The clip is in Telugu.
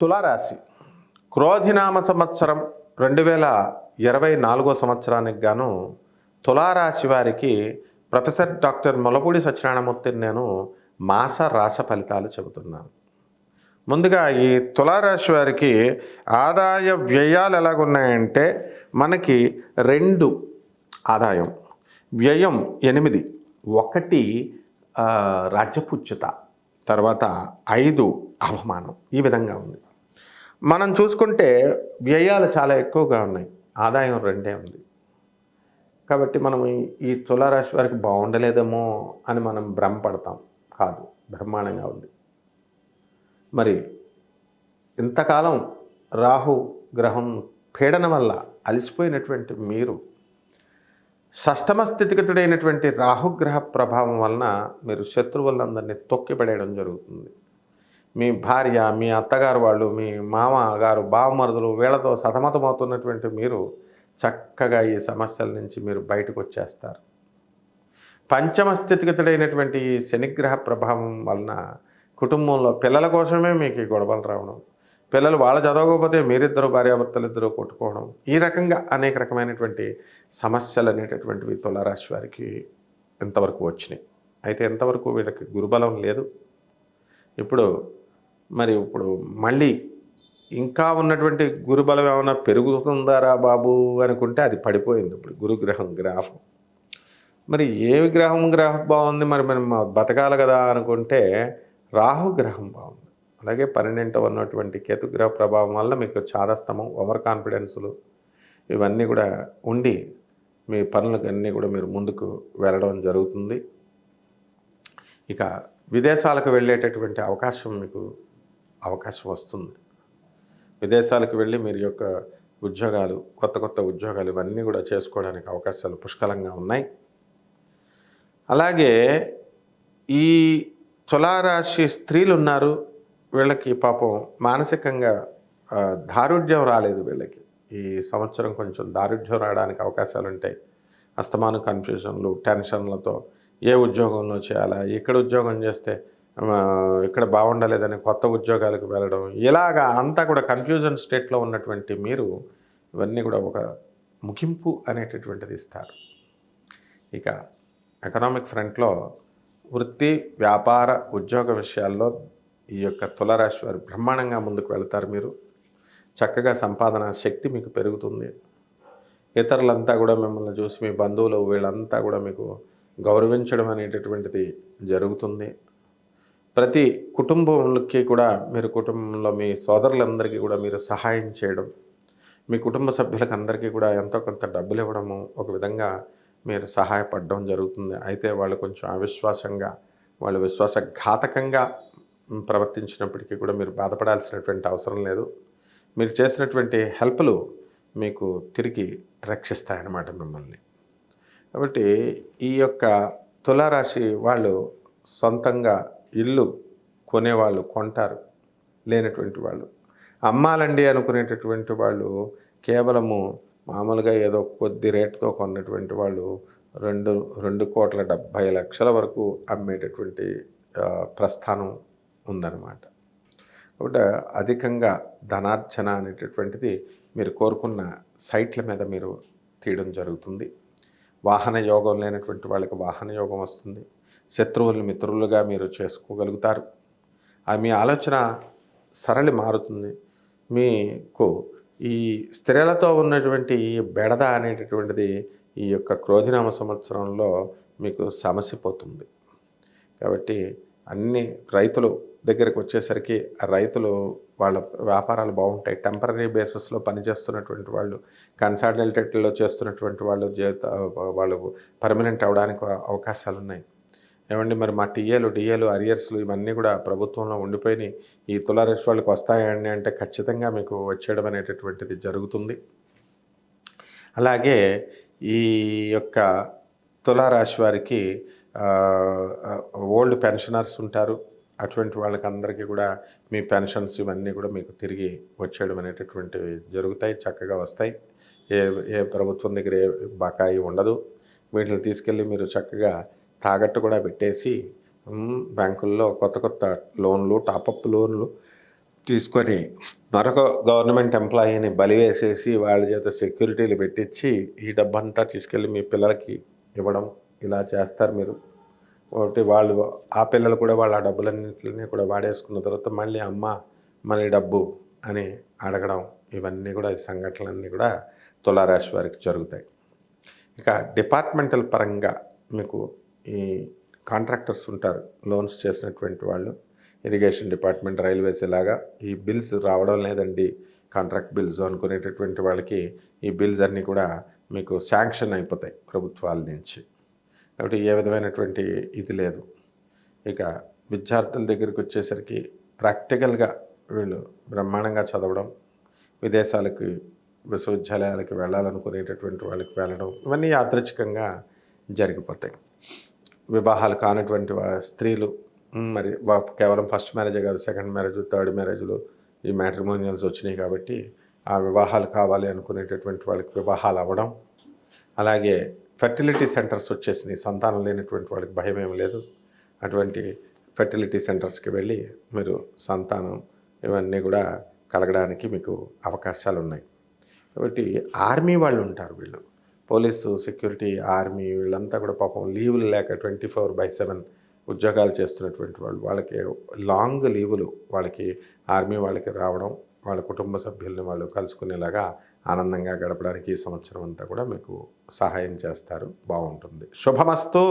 తులారాశి. క్రోధినామ సంవత్సరం రెండు వేల ఇరవై నాలుగో సంవత్సరానికి గాను తులారాశి వారికి ప్రొఫెసర్ డాక్టర్ మొలపూడి సత్యనారాయణమూర్తిని నేను మాస రాస ఫలితాలు చెబుతున్నాను. ముందుగా ఈ తులారాశి వారికి ఆదాయ వ్యయాలు ఎలాగున్నాయంటే మనకి రెండు ఆదాయం. వ్యయం ఎనిమిది ఒకటి ఆ, తర్వాత ఐదు అవమానం ఈ విధంగా ఉంది. మనం చూసుకుంటే వ్యయాలు చాలా ఎక్కువగా ఉన్నాయి. ఆదాయం రెండే ఉంది. కాబట్టి మనం ఈ- తులారాశి వారికి బాగుండలేదేమో అని మనం భ్రమపడతాం. కాదు బ్రహ్మాండంగా ఉంది. మరి ఇంతకాలం రాహు గ్రహం పీడన వల్ల అలసిపోయినటువంటి మీరు షష్టమ స్థితిగతుడైనటువంటి రాహుగ్రహ ప్రభావం వలన మీరు శత్రువులందరినీ తొక్కిపడేయడం జరుగుతుంది. మీ భార్య మీ అత్తగారు వాళ్ళు మీ మామ గారు బావమరుదులు వీళ్ళతో సతమతమవుతున్నటువంటి మీరు చక్కగా ఈ సమస్యల నుంచి మీరు బయటకు వచ్చేస్తారు పంచమ స్థితిగతుడైనటువంటి ఈ శనిగ్రహ ప్రభావం వలన కుటుంబంలో పిల్లల కోసమే మీకు ఈ గొడవలు రావడం పిల్లలు వాళ్ళు చదవకపోతే మీరిద్దరు భార్యాభర్తలు ఇద్దరు కొట్టుకోవడం ఈ రకంగా అనేక రకమైనటువంటి సమస్యలు అనేటటువంటివి తులారాశి వారికి ఎంతవరకు వచ్చినాయి. అయితే ఎంతవరకు వీళ్ళకి గురుబలం లేదు. ఇప్పుడు మరి ఇప్పుడు మళ్ళీ ఇంకా ఉన్నటువంటి గురుబలం ఏమైనా పెరుగుతుందారా బాబు అనుకుంటే అది పడిపోయింది ఇప్పుడు గురుగ్రహం గ్రాఫం. మరి ఏ గ్రహం గ్రహం బాగుంది మరి మనం బతకాలి కదా అనుకుంటే రాహు గ్రహం బాగుంది. అలాగే పన్నెండవ ఉన్నటువంటి కేతుగ్రహ ప్రభావం వల్ల మీకు చాదస్తమం ఓవర్ కాన్ఫిడెన్సులు ఇవన్నీ కూడా ఉండి మీ పనులకు అన్నీ కూడా మీరు ముందుకు వెళ్ళడం జరుగుతుంది. ఇక విదేశాలకు వెళ్ళేటటువంటి అవకాశం మీకు అవకాశం వస్తుంది. విదేశాలకు వెళ్ళి మీరు యొక్క ఉద్యోగాలు కొత్త కొత్త ఉద్యోగాలు ఇవన్నీ కూడా చేసుకోవడానికి అవకాశాలు పుష్కలంగా ఉన్నాయి. అలాగే ఈ తులారాశి స్త్రీలు ఉన్నారు. వీళ్ళకి పాపం మానసికంగా దారుఢ్యం రాలేదు వీళ్ళకి. ఈ సంవత్సరం కొంచెం దారుఢ్యం రావడానికి అవకాశాలు ఉంటాయి. అస్తమాను కన్ఫ్యూజన్లు టెన్షన్లతో ఏ ఉద్యోగంలో చేయాలా ఇక్కడ ఉద్యోగం చేస్తే ఇక్కడ బాగుండలేదని కొత్త ఉద్యోగాలకు వెళ్ళడం. ఇలాగా అంతా కూడా కన్ఫ్యూజన్ స్టేట్లో ఉన్నటువంటి మీరు ఇవన్నీ కూడా ఒక ముగింపు అనేటటువంటిది ఇస్తారు. ఇక ఎకనామిక్ ఫ్రంట్లో వృత్తి వ్యాపార ఉద్యోగ విషయాల్లో ఈ యొక్క తులరాశి వారు బ్రహ్మాండంగా ముందుకు వెళతారు మీరు. చక్కగా సంపాదన శక్తి మీకు పెరుగుతుంది. ఇతరులంతా కూడా మిమ్మల్ని చూసి మీ బంధువులు వీళ్ళంతా కూడా మీకు గౌరవించడం అనేటటువంటిది జరుగుతుంది. ప్రతి కుటుంబంకి కూడా మీరు కుటుంబంలో మీ సోదరులందరికీ కూడా మీరు సహాయం చేయడం మీ కుటుంబ సభ్యులకు అందరికీ కూడా ఎంతో కొంత డబ్బులు ఇవ్వడము ఒక విధంగా మీరు సహాయపడడం జరుగుతుంది. అయితే వాళ్ళు కొంచెం అవిశ్వాసంగా వాళ్ళు విశ్వాసఘాతకంగా ప్రవర్తించినప్పటికీ కూడా మీరు బాధపడాల్సినటువంటి అవసరం లేదు. మీరు చేసినటువంటి హెల్ప్లు మీకు తిరిగి రక్షిస్తాయన్నమాట మిమ్మల్ని. కాబట్టి ఈ యొక్క తులారాశి వాళ్ళు సొంతంగా ఇల్లు కొనేవాళ్ళు కొంటారు లేనటువంటి వాళ్ళు. అమ్మాలండి అనుకునేటటువంటి వాళ్ళు కేవలము మామూలుగా ఏదో కొద్ది రేటుతో కొన్నటువంటి వాళ్ళు రెండు రెండు కోట్ల డెబ్భై లక్షల వరకు అమ్మేటటువంటి ప్రస్థానం ఉందన్నమాట. కాబట్టి అధికంగా ధనార్జన అనేటటువంటిది మీరు కోరుకున్న సైట్ల మీద మీరు తీయడం జరుగుతుంది. వాహన యోగం లేనటువంటి వాళ్ళకి వాహన యోగం వస్తుంది. శత్రువులను మిత్రులుగా మీరు చేసుకోగలుగుతారు. ఆ మీ ఆలోచన సరళి మారుతుంది. మీకు ఈ స్త్రీలతో ఉన్నటువంటి బెడద అనేటటువంటిది ఈ యొక్క క్రోధినామ సంవత్సరంలో మీకు సమస్య పోతుంది. కాబట్టి అన్ని రైతులు దగ్గరకు వచ్చేసరికి రైతులు వాళ్ళ వ్యాపారాలు బాగుంటాయి. టెంపరీ బేసిస్లో పనిచేస్తున్నటువంటి వాళ్ళు కన్సల్టేట్లో చేస్తున్నటువంటి వాళ్ళు జీవిత వాళ్ళు పర్మనెంట్ అవడానికి అవకాశాలు ఉన్నాయి ఏమండి మరి మా టీఏలు డిఏలు అరియర్స్లు ఇవన్నీ కూడా ప్రభుత్వంలో ఉండిపోయినాయి ఈ తులారాశి వాళ్ళకి వస్తాయండి అంటే ఖచ్చితంగా మీకు వచ్చేయడం అనేటటువంటిది జరుగుతుంది. అలాగే ఈ యొక్క తులారాశి వారికి ఓల్డ్ పెన్షనర్స్ ఉంటారు. అటువంటి వాళ్ళకందరికీ కూడా మీ పెన్షన్స్ ఇవన్నీ కూడా మీకు తిరిగి వచ్చేయడం అనేటటువంటివి జరుగుతాయి చక్కగా వస్తాయి. ఏ ఏ ప్రభుత్వం దగ్గర ఏ బకాయి ఉండదు. వీటిని తీసుకెళ్ళి మీరు చక్కగా తాకట్టు కూడా పెట్టేసి బ్యాంకుల్లో కొత్త కొత్త లోన్లు టాపప్ లోన్లు తీసుకొని మరొక గవర్నమెంట్ ఎంప్లాయీని బలి వేసేసి వాళ్ళ చేత సెక్యూరిటీలు పెట్టించి ఈ డబ్బంతా తీసుకెళ్ళి మీ పిల్లలకి ఇవ్వడం ఇలా చేస్తారు మీరు. ఒకటి వాళ్ళు ఆ పిల్లలు కూడా వాళ్ళ ఆ డబ్బులన్నింటినీ కూడా వాడేసుకున్న తర్వాత మళ్ళీ అమ్మ మళ్ళీ డబ్బు అని అడగడం ఇవన్నీ కూడా ఈ సంఘటనలన్నీ కూడా తులారాశి వారికి జరుగుతాయి. ఇక డిపార్ట్మెంటల్ పరంగా మీకు ఈ కాంట్రాక్టర్స్ ఉంటారు లోన్స్ చేసినటువంటి వాళ్ళు. ఇరిగేషన్ డిపార్ట్మెంట్ రైల్వేస్ ఇలాగా ఈ బిల్స్ రావడం లేదండి. కాంట్రాక్ట్ బిల్స్ అనుకునేటటువంటి వాళ్ళకి ఈ బిల్స్ అన్నీ కూడా మీకు శాంక్షన్ అయిపోతాయి ప్రభుత్వాల నుంచి. కాబట్టి ఏ విధమైనటువంటి ఇది లేదు. ఇక విద్యార్థుల దగ్గరికి వచ్చేసరికి ప్రాక్టికల్గా వీళ్ళు బ్రహ్మాండంగా చదవడం విదేశాలకి విశ్వవిద్యాలయాలకి వెళ్ళాలనుకునేటటువంటి వాళ్ళకి వెళ్ళడం ఇవన్నీ యాదృచ్ఛికంగా జరిగిపోతాయి. వివాహాలు కానటువంటి స్త్రీలు మరి కేవలం ఫస్ట్ మ్యారేజే కాదు సెకండ్ మ్యారేజ్ థర్డ్ మ్యారేజ్లు ఈ మ్యాట్రిమోనియల్స్ వచ్చినాయి కాబట్టి ఆ వివాహాలు కావాలి అనుకునేటటువంటి వాళ్ళకి వివాహాలు అవ్వడం. అలాగే ఫెర్టిలిటీ సెంటర్స్ వచ్చేసినాయి సంతానం లేనటువంటి వాళ్ళకి భయం ఏం లేదు. అటువంటి ఫెర్టిలిటీ సెంటర్స్కి వెళ్ళి మీరు సంతానం ఇవన్నీ కూడా కలగడానికి మీకు అవకాశాలు ఉన్నాయి కాబట్టి ఆర్మీ వాళ్ళు ఉంటారు వీళ్ళు. పోలీసు సెక్యూరిటీ ఆర్మీ వీళ్ళంతా కూడా పాపం లీవులు లేక ట్వంటీ ఫోర్ బై సెవెన్ ఉద్యోగాలు చేస్తున్నటువంటి వాళ్ళు. వాళ్ళకి లాంగ్ లీవులు వాళ్ళకి ఆర్మీ వాళ్ళకి రావడం వాళ్ళ కుటుంబ సభ్యుల్ని వాళ్ళు కలుసుకునేలాగా ఆనందంగా గడపడానికి ఈ సంవత్సరం అంతా కూడా మీకు సహాయం చేస్తారు. బాగుంటుంది. శుభమస్తు.